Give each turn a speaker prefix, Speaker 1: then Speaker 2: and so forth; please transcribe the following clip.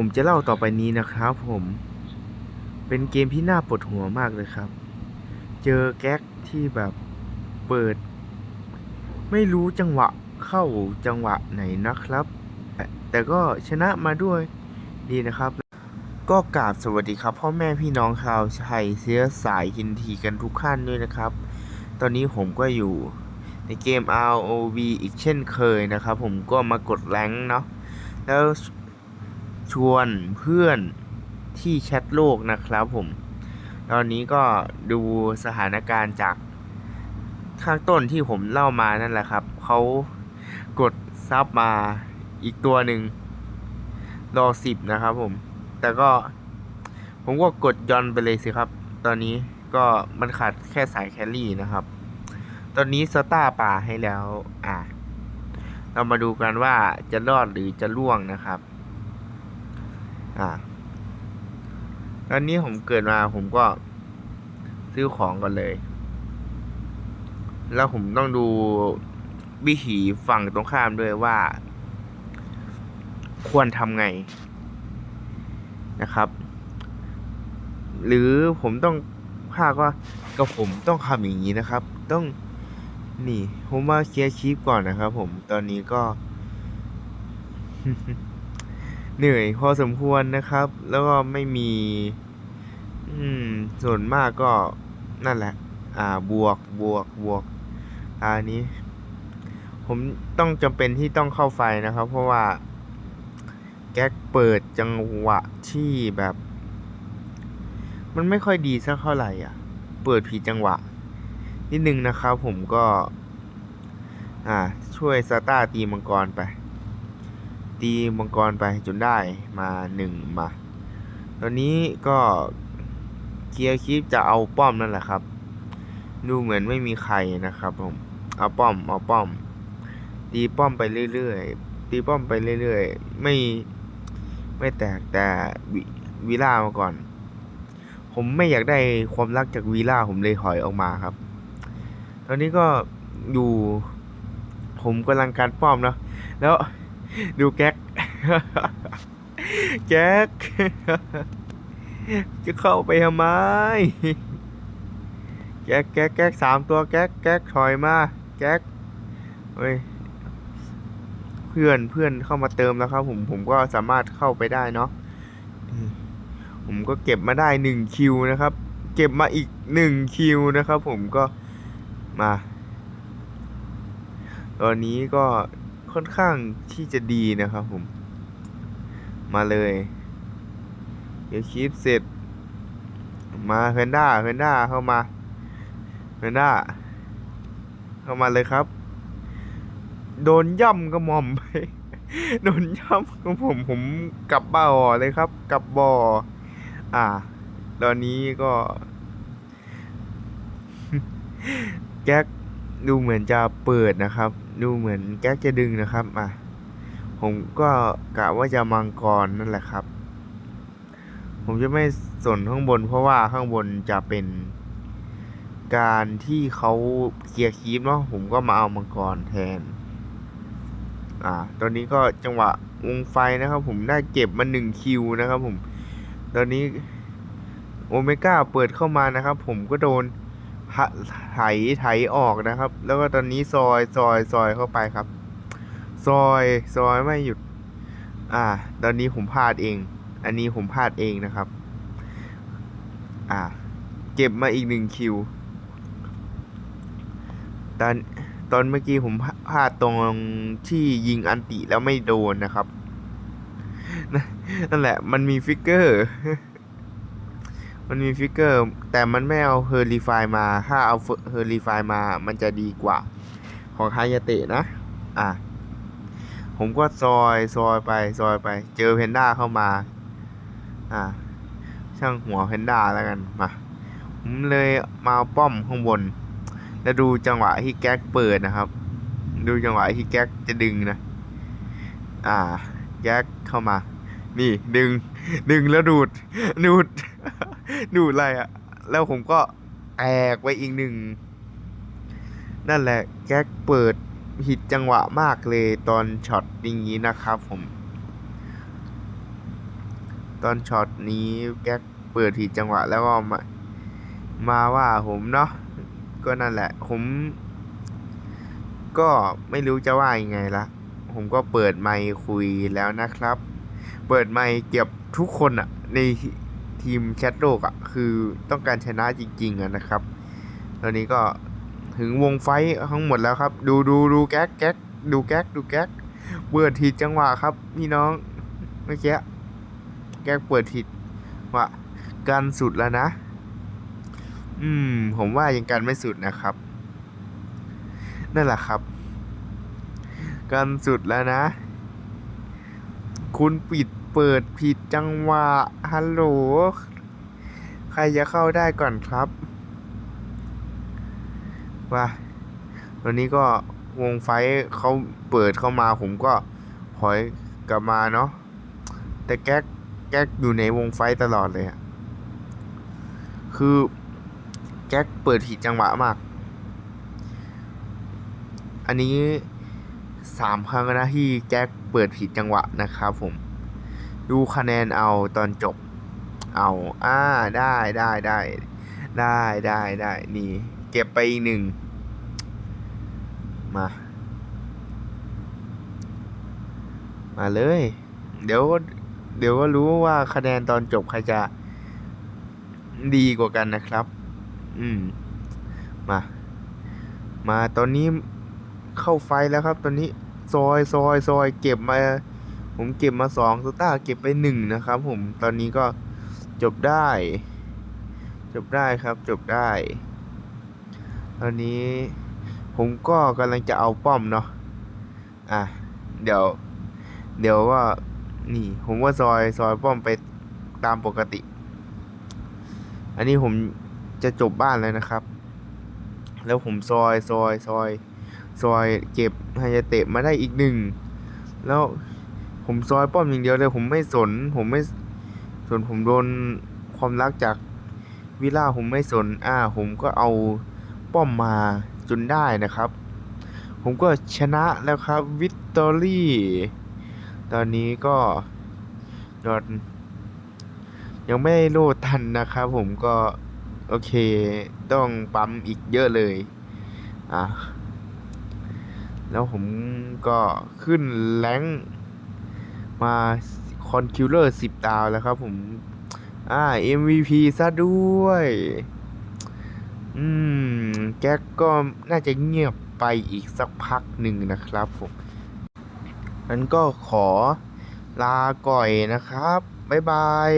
Speaker 1: ผมจะเล่าต่อไปนี้นะครับผม เป็นเกมที่น่าปวดหัวมากเลยครับ เจอแก๊กที่แบบเปิด ไม่รู้จังหวะเข้าจังหวะไหนนะครับ แต่ก็ชนะมาด้วยดีนะครับ ก็กราบสวัสดีครับ พ่อแม่พี่น้องชาวไทยเชื้อสายฮินทีกันทุกท่านด้วยนะครับ ตอนนี้ผมก็อยู่ในเกม ROV อีกเช่นเคยนะครับ ผมก็มากดแรงเนาะแล้ว ชวนเพื่อนที่แชทโลกนะครับผม ตอนนี้ก็ดูสถานการณ์จากข้างต้นที่ผมเล่ามานั่นแหละครับ เขากดซับมาอีกตัวหนึ่งรอสิบนะครับผม แต่ก็ผมก็กดย้อนไปเลยสิครับ ตอนนี้ก็มันขาดแค่สายแคลรี่นะครับ ตอนนี้สตาร์ป่าให้แล้ว อะ เรามาดูกันว่าจะรอดหรือจะล่วงนะครับ อ่าตอนนี้ผมเกิดมาผมก็ซื้อของก่อนเลย แล้วผมต้องดูวิถีฝั่งตรงข้ามด้วยว่า ควรทำไงนะครับ หรือผมต้องภาคว่าก็ผมต้องทำอย่างนี้นะครับ ต้องนี่ ผมมาเคลียร์คลิปก่อนนะครับผมตอนนี้ก็ เหนื่อยพอสมควรนะครับ แล้วก็ไม่มี อืม ส่วนมากก็นั่นแหละ อ่า บวกบวกบวกอันนี้ ผมต้องจำเป็นที่ต้องเข้าไฟนะครับ เพราะว่า แก๊กเปิดจังหวะที่แบบ มันไม่ค่อยดีสักเท่าไหร่อะ เปิดผิดจังหวะ นิดนึงนะครับผมก็ อ่า ช่วยสตาร์ตีมังกรไป ตีมังกรไปจนได้มาหนึ่งมา ตอนนี้ก็เคลียร์คลิปจะเอาป้อมนั่นแหละครับ ดูเหมือนไม่มีใครนะครับผม เอาป้อม เอาป้อม ตีป้อมไปเรื่อยๆ ตีป้อมไปเรื่อยๆ ไม่ ไม่แตกแต่ว,วีล่ามาก่อน ผมไม่อยากได้ความรักจากวีล่าผมเลยถอยออกมาครับ ตอนนี้ก็อยู่ ผมกำลังการป้อมเนาะ แล้ว ดูแก๊ก แก๊ก จะเข้าไปทำไม แก๊กแก๊กแก๊กสามตัวแก๊กแก๊กถอยมา แก๊กเฮ้ย เพื่อนเพื่อนเข้ามาเติมแล้วครับ ผมผมก็สามารถเข้าไปได้เนาะ ผมก็เก็บมาได้หนึ่งคิวนะครับ เก็บมาอีกหนึ่งคิวนะครับ ผมก็มาตอนนี้ก็ ค่อนข้างที่จะดีนะครับผม มาเลย เดี๋ยวคลิปเสร็จ มาเพนด้าเพนด้าเข้ามาเพนด้าเข้ามาเลยครับ โดนย่ำกระหม่อมไปโดนย่ำของผมผมกลับบ่อเลยครับ กลับบ่อ อ่า ตอนนี้ก็ แก๊กดูเหมือนจะเปิดนะครับ ดูเหมือนแก๊กจะดึงนะครับอะผมก็กะว่าจะมังกรนั่นแหละครับ ผมจะไม่สนข้างบน เพราะว่าข้างบนจะเป็นการที่เขาเคลียร์คีปเนาะผมก็มาเอามังกรแทน อ่า ตอนนี้ก็จังหวะวงไฟนะครับ ผมได้เก็บมาหนึ่งคิวนะครับ ผม ตอนนี้โอเมก้าเปิดเข้ามานะครับ ผมก็โดน ไถไถออกนะครับ แล้วก็ตอนนี้ซอยซอยซอยเข้าไปครับ ซอยซอยไม่หยุด อ่า ตอนนี้ผมพลาดเอง อันนี้ผมพลาดเองนะครับ อ่า เก็บมาอีกหนึ่งคิว ตอนตอนเมื่อกี้ผมพลาดตรงที่ยิงอันติแล้วไม่โดนนะครับ นั่นแหละมันมีฟิกเกอร์ มันมีฟิกเกอร์ แต่มันไม่เอาเฮอร์รีไฟมา ถ้าเอาเฮอร์รีไฟมา มันจะดีกว่า ของฮายาเตะนะ อะ ผมก็ซอยซอยไปซอยไป เจอเพนด้าเข้ามา อะ ช่างหัวเพนด้าแล้วกันมา ผมเลยมาเอาป้อมข้างบน แล้วดูจังหวะที่แก๊กเปิดนะครับ ดูจังหวะที่แก๊กจะดึงนะ อ่า แก๊กเข้ามา นี่ดึงดึงแล้วดูดดูดดูดอะไรอะแล้วผมก็แตกไปอีกหนึ่ง นั่นแหละแก๊กเปิดผิดจังหวะมากเลยตอนช็อตอย่างนี้นะครับผม ตอนช็อตนี้แก๊กเปิดผิดจังหวะแล้วก็มามาว่าผมเนาะก็นั่นแหละ ผม ก็ไม่รู้จะว่ายังไงละผมก็เปิดไมค์คุยแล้วนะครับ เปิดไมค์เก็บทุกคนอะในทีมแชทโลกอะคือต้องการชนะจริงๆอะนะครับ ตอนนี้ก็ถึงวงไฟทั้งหมดแล้วครับ ดูดูดูแก๊กแก๊กดูแก๊กดูแก๊กเปิดผิดจังหวะครับพี่น้องเมื่อกี้แก๊กเปิดผิดว่ากันสุดแล้วนะ อืม ผมว่ายังกันไม่สุดนะครับ นั่นแหละครับ กันสุดแล้วนะ คุณปิดเปิดผิดจังหวะ ฮัลโหล ใครจะเข้าได้ก่อนครับว่าตอนนี้ก็วงไฟเขาเปิดเข้ามาผมก็ถอยกลับมาเนาะ แต่แก๊กแก๊กอยู่ในวงไฟตลอดเลยอะคือแก๊กเปิดผิดจังหวะมาก อันนี้ สามครั้งนะที่แจ็คเปิดผิดจังหวะนะครับผม ดูคะแนนเอาตอนจบ เอาอ่าได้ได้ได้ได้ได้ได้นี่ เก็บไปอีกหนึ่งมา มาเลย เดี๋ยวก็เดี๋ยวก็รู้ว่าคะแนนตอนจบใครจะดีกว่ากันนะครับ อืม มา มาตอนนี้ เข้าไฟแล้วครับ ตอนนี้ซอยซอยซอยเก็บมา ผมเก็บมาสองสตาร์เก็บไปหนึ่งนะครับผมตอนนี้ก็จบได้ จบได้ครับจบได้ ตอนนี้ผมก็กำลังจะเอาป้อมเนาะอะเดี๋ยว เดี๋ยวว่านี่ผมว่าซอยซอยป้อมไปตามปกติ อันนี้ผมจะจบบ้านแล้วนะครับ แล้วผมซอยซอยซอย ซอยเก็บไฮยาเตะมาได้อีกหนึ่ง แล้วผมซอยป้อมอย่างเดียวเลยผมไม่สน ผมไม่สนผมโดนความรักจากวิล่าผมไม่สน อ่า ผมก็เอาป้อมมาจนได้นะครับ ผมก็ชนะแล้วครับวิตตอรี่ ตอนนี้ก็ยอดยังไม่โลดทันนะครับผมก็ โอเค ต้องปั๊มอีกเยอะเลย อะ แล้วผมก็ขึ้นแรงมาคอนคิวเลอร์สิบดาวแล้วครับผม อ่า MVP ซะด้วย อืม แก๊กก็น่าจะเงียบไปอีกสักพักหนึ่งนะครับผมนั้นก็ขอลาก่อยนะครับ บ๊ายบาย